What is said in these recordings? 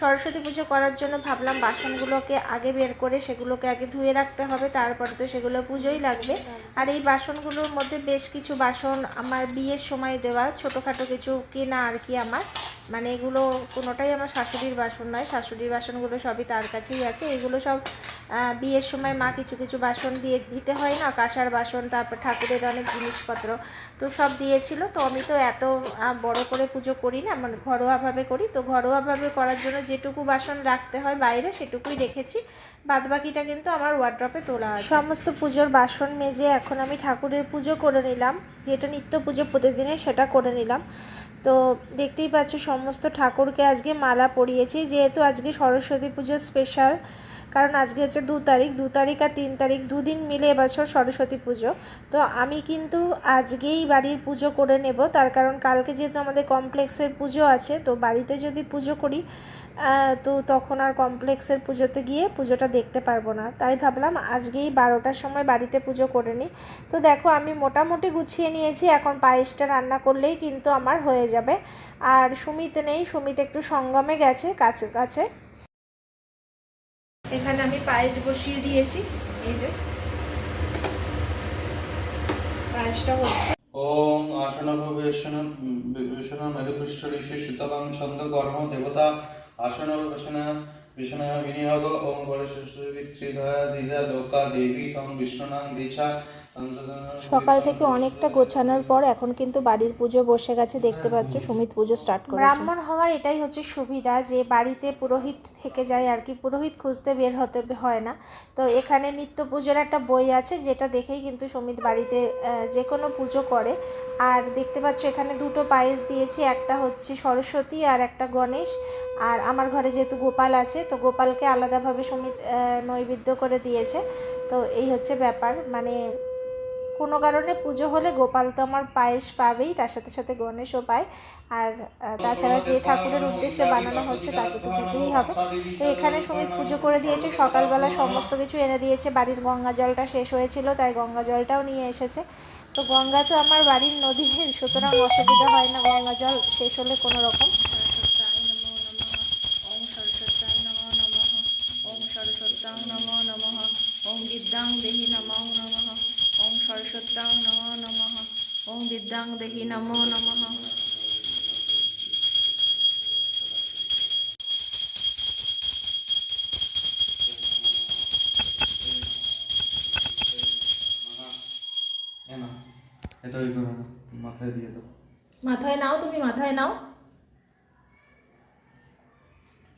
সরস্বতী পুজো করার জন্য ভাবলাম বাসনগুলোকে আগে বের করে সেগুলোকে আগে ধুয়ে রাখতে হবে, তারপরে তো সেগুলো পুজোই লাগবে। আর এই বাসনগুলোর মধ্যে বেশ কিছু বাসন আমার বিয়ের সময় দেওয়া, ছোটোখাটো কিছু কেনা আর কি আমার। মানে এগুলো কোনোটাই আমার শাশুড়ির বাসন নয়। শাশুড়ির বাসনগুলো সবই তার কাছেই আছে। এগুলো সব বিয়ের সময় মা কিছু কিছু বাসন দিয়ে দিতে হয় না? কাঁসার বাসন, তারপর ঠাকুরের অনেক জিনিসপত্র তো সব দিয়েছিল। তো আমি তো এত বড় করে পুজো করি না মানে ঘরোয়াভাবে করি। তো ঘরোয়াভাবে করার জন্য যেটুকু বাসন রাখতে হয় বাইরে, সেটুকুই রেখেছি। বাদবাকিটা কিন্তু আমার ওয়ার্ড্রপে তোলা আছে। সমস্ত পুজোর বাসন মেজে এখন আমি ঠাকুরের পুজো করে নিলাম। যেটা নিত্য পুজো প্রতিদিনে সেটা করে নিলাম। তো দেখতেই পাচ্ছ সমস্ত ঠাকুরকে আজকে মালা পরিয়েছি। যেহেতু আজকে সরস্বতী পুজো স্পেশাল কারণ আজকে হচ্ছে দু তারিখ দু তারিখ আর তিন তারিখ দুদিন মিলে এবছর সরস্বতী পুজো। তো আমি কিন্তু আজকেই বাড়ির পুজো করে নেব। তার কারণ কালকে যেহেতু আমাদের কমপ্লেক্সের পুজো আছে, তো বাড়িতে যদি পুজো করি তো তখন আর কমপ্লেক্সের পুজোতে গিয়ে পুজোটা দেখতে পারব না। তাই ভাবলাম আজকেই বারোটার সময় বাড়িতে পুজো করে নিই। তো দেখো আমি মোটামুটি গুছিয়ে নিয়েছি। এখন পায়েসটা রান্না করলেই কিন্তু আমার হয়ে যাবে। আর সুমিত নেই, সুমিত একটু সঙ্গমে গেছে কাছে কাছে। এখানে আমি পায়েস বসিয়ে দিয়েছি, এই যে। পায়েসটা হচ্ছে। ওম আসনভবেশন বেশন মেরুপৃষ্ঠ ঋষি শীতলাং ছন্দ কর্ম দেবতা আসনভবেশন বিষ্ণু বিনিয়োগ, ওম পরিশ্রিধা দিদা লোকা দেবী তম বিষ্ণুনাং দিছা সকাল থেকে অনেকটা গোছানোর পর এখন কিন্তু বাড়ির পুজো বসে গেছে, দেখতে পাচ্ছ সুমিত পুজো স্টার্ট করে ব্রাহ্মণ হওয়ার এটাই হচ্ছে সুবিধা যে বাড়িতে পুরোহিত থেকে যায় আর কি, পুরোহিত খুঁজতে বের হতে হয় না। তো এখানে নিত্য পুজোর একটা বই আছে যেটা দেখেই কিন্তু সুমিত বাড়িতে যে কোনো পুজো করে। আর দেখতে পাচ্ছ এখানে দুটো পায়েস দিয়েছি, একটা হচ্ছে সরস্বতী আর একটা গণেশ। আর আমার ঘরে যেহেতু গোপাল আছে, তো গোপালকে আলাদাভাবে সুমিত নৈবেদ্য করে দিয়েছে। তো এই হচ্ছে ব্যাপার মানে কোনো কারণে পুজো হলে গোপাল তো আমার পায়েস পাবেই, তার সাথে সাথে গণেশও পায়। আর তাছাড়া যে ঠাকুরের উদ্দেশ্যে বানানো হচ্ছে তাকে তো দিতেই হবে। তো এখানে সুমিত পুজো করে দিয়েছে, সকালবেলা সমস্ত কিছু এনে দিয়েছে, বাড়ির গঙ্গা জলটা শেষ হয়েছিল, তাই গঙ্গা জলটাও নিয়ে এসেছে। তো গঙ্গা তো আমার বাড়ির নদী সুতরাং অসুবিধা হয় না, গঙ্গা জল শেষ হলে কোনো রকম। এটা ওই করো মাথায় দিয়ে দাও। মাথায় নাও তুমি মাথায় নাও।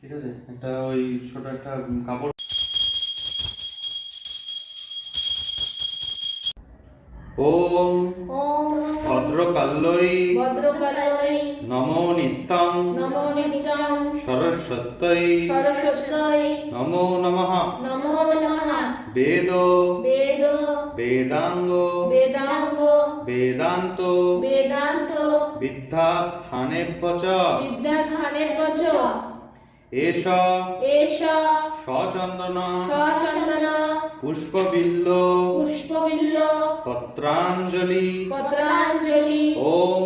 ঠিক আছে? একটা ওই ছোট একটা কাপড় ওম ভদ্রকাল্যই ভদ্রকালয় নমো নিত্যং নমো নিত্যং সরস্বত্যই সরস্বত্যায় নমো নমঃ নমো নমঃ বেদ বেদ বেদাঙ্গ বেদাঙ্গ বেদান্ত বেদান্ত বিদ্যাস্থানেভ্য চ বিদ্যাস্থানের পচ এষ এষ সচন্দন সচন্দন পুষ্পবিল্ল পুষ্পবিল্ল পত্রাঞ্জলি পত্রাঞ্জলি ওম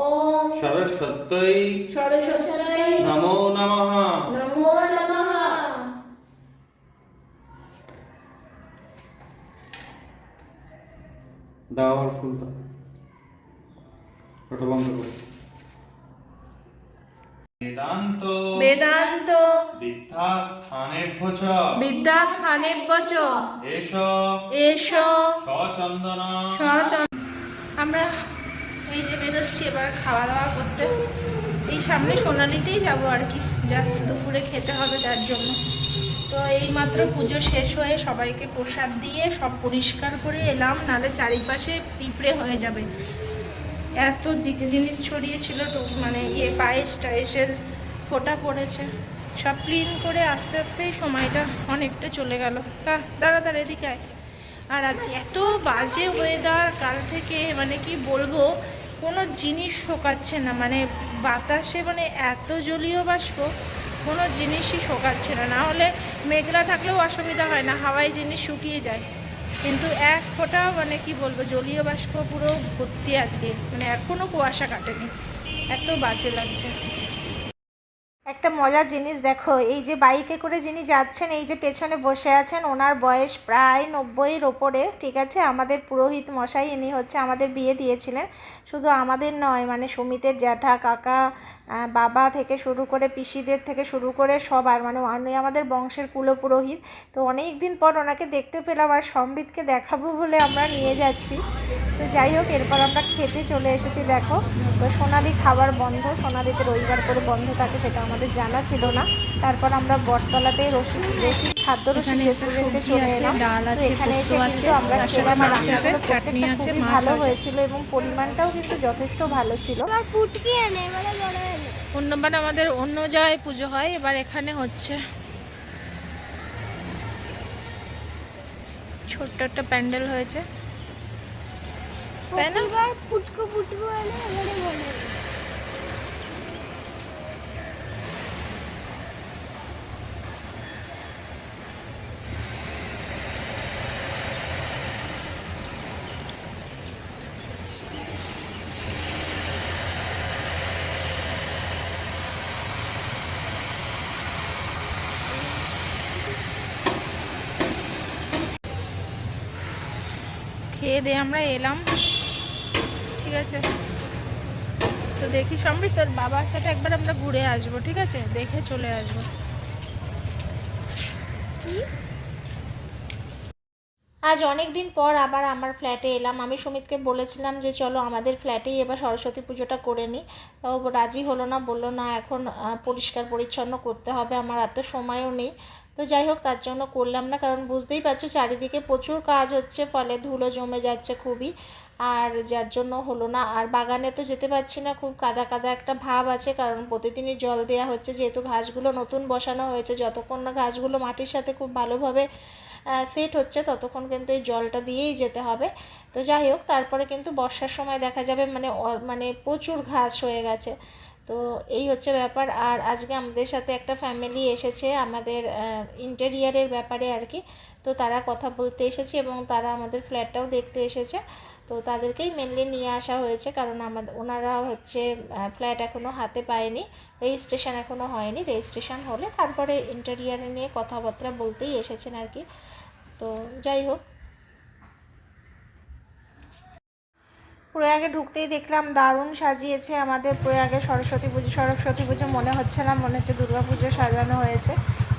ওম সরস্বত্যই সরস্বতী নমো নমঃ। নমো নমঃ। দাও আর ফুল দাও ওটা বন্ধ করো। বেদান্ত। বেদান্ত। বিদ্যাস্থানেভ্য চ বিদ্যাস্থানে পচ এষ এষ সচন্দন আমরা এই যে বেরোচ্ছি এবার খাওয়া দাওয়া করতে। এই সামনে সোনালিতেই যাব আর কি। জাস্ট দুপুরে খেতে হবে তার জন্য। তো এই মাত্র পুজো শেষ হয়ে সবাইকে প্রসাদ দিয়ে সব পরিষ্কার করে এলাম নালে চারিপাশে পিঁপড়ে হয়ে যাবে। এত জিনিস ছড়িয়েছিল মানে ইয়ে পায়েস টায়েসের ফোটা পড়েছে। সব ক্লিন করে আস্তে আস্তেই সময়টা অনেকটা চলে গেল। তা, দাঁড়া দাঁড়া, এদিকে আয়। আর আজ এত বাজে ওয়েদার কাল থেকে মানে কি বলব, কোনো জিনিস শোকাচ্ছে না। মানে বাতাসে মানে এত জলীয় বাষ্প, কোনো জিনিসই শোকাচ্ছে না। না হলে মেঘলা থাকলেও অসুবিধা হয় না, হাওয়ায় জিনিস শুকিয়ে যায়। কিন্তু এক ফোঁটা মানে কি বলব, জলীয় বাষ্প পুরো ভর্তি আজকে। মানে এখনও কুয়াশা কাটেনি। এত বাজে লাগছে। একটা মজার জিনিস দেখো, এই যে বাইকে করে যিনি যাচ্ছেন, এই যে পেছনে বসে আছেন, ওনার বয়স প্রায় নব্বইয়ের ওপরে, ঠিক আছে? আমাদের পুরোহিত মশাই, ইনি হচ্ছে আমাদের বিয়ে দিয়েছিলেন। শুধু আমাদের নয় মানে সুমিতের জ্যাঠা, কাকা বাবা থেকে শুরু করে পিসিদের থেকে শুরু করে সবার মানে উনি আমাদের বংশের কুলপুরোহিত। তো অনেক দিন পর ওনাকে দেখতে পেলাম আর সমৃদ্ধকে দেখাবো বলে আমরা নিয়ে যাচ্ছি। তো যাই হোক, এরপর আমরা খেতে চলে এসেছি, দেখো। তো সোনালি খাবার বন্ধ, সোনালিতে রবিবার করে বন্ধ থাকে, সেটা আমাদের জানা ছিল না। তারপর আমরা বটতলাতেই রসিক রসিক খাদ্য রসিক রেস্টুরেন্টে চলে এলাম। তো এখানে এসে কিন্তু আমরা খেলাম। আর রান্নাগুলো প্রত্যেকটা খুবই ভালো হয়েছিল এবং পরিমাণটাও কিন্তু যথেষ্ট ভালো ছিল। অন্যবার আমাদের অন্য জায়গায় পুজো হয় এবার এখানে হচ্ছে। ছোট্ট একটা প্যান্ডেল হয়েছে। পুটকো পুটকো খেয়ে দিয়ে আমরা এলাম। ঠিক আছে? তো দেখি সম্বি তোর বাবার সাথে একবার আমরা ঘুরে আসব, ঠিক আছে? দেখে চলে আসব। আজ অনেক দিন পর আবার আমার ফ্ল্যাটে এলাম। আমি সুমিতকে বলেছিলাম যে, চলো আমাদের ফ্ল্যাটেই এবার সরস্বতী পুজোটা করে নিই তাও রাজি হলো না, বলল, না, এখন পরিষ্কার পরিচ্ছন্ন করতে হবে। আমার এত সময়ও নেই। তো যাই হোক, তার জন্য করলাম না, কারণ বুঝতেই পারছ চারিদিকে প্রচুর কাজ হচ্ছে, ফলে ধুলো জমে যাচ্ছে খুবই, আর যার জন্য হলো না। আর বাগানে তো যেতে পারছি না, খুব কাদা কাদা একটা ভাব আছে, কারণ প্রতিদিনই জল দেওয়া হচ্ছে, যেহেতু ঘাসগুলো নতুন বসানো হয়েছে, যতক্ষণ না ঘাসগুলো মাটির সাথে খুব ভালোভাবে সেট হচ্ছে, ততক্ষণ কিন্তু এই জলটা দিয়েই যেতে হবে। তো যাই হোক, তারপরে কিন্তু বর্ষার সময় দেখা যাবে মানে মানে প্রচুর ঘাস হয়ে গেছে। তো এই হচ্ছে ব্যাপার। আর আজকে আমাদের সাথে একটা ফ্যামিলি এসেছে আমাদের ইন্টেরিয়ারের ব্যাপারে আর কি। তো তারা কথা বলতে এসেছে এবং তারা আমাদের ফ্ল্যাটটাও দেখতে এসেছে। তো তাদেরকেই মেনলি নিয়ে আসা হয়েছে কারণ আমাদের ওনারা হচ্ছে ফ্ল্যাট এখনও হাতে পায়নি রেজিস্ট্রেশন এখনও হয়নি। রেজিস্ট্রেশন হলে তারপরে ইন্টেরিয়ারে নিয়ে কথাবার্তা বলতেই এসেছেন আর কি। তো যাই হোক। প্রয়াগে ঢুকতেই দেখলাম দারুণ সাজিয়েছে আমাদের প্রয়াগে সরস্বতী পুজো। সরস্বতী পুজো মনে হচ্ছে না, মনে হচ্ছে দুর্গা পুজো সাজানো হয়েছে,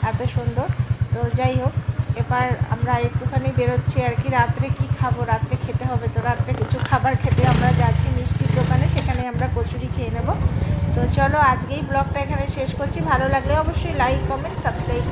এত সুন্দর। তো যাই হোক, এবার আমরা একটুখানি বেরোচ্ছি আর কি। রাত্রে কি খাব? রাত্রে খেতে হবে তো, রাত্রে কিছু খাবার খেতে আমরা যাচ্ছি মিষ্টির দোকানে, সেখানে আমরা কচুরি খেয়ে নেব। তো চলো আজকেই ব্লগটা এখানে শেষ করছি। ভালো লাগলে অবশ্যই লাইক কমেন্ট সাবস্ক্রাইব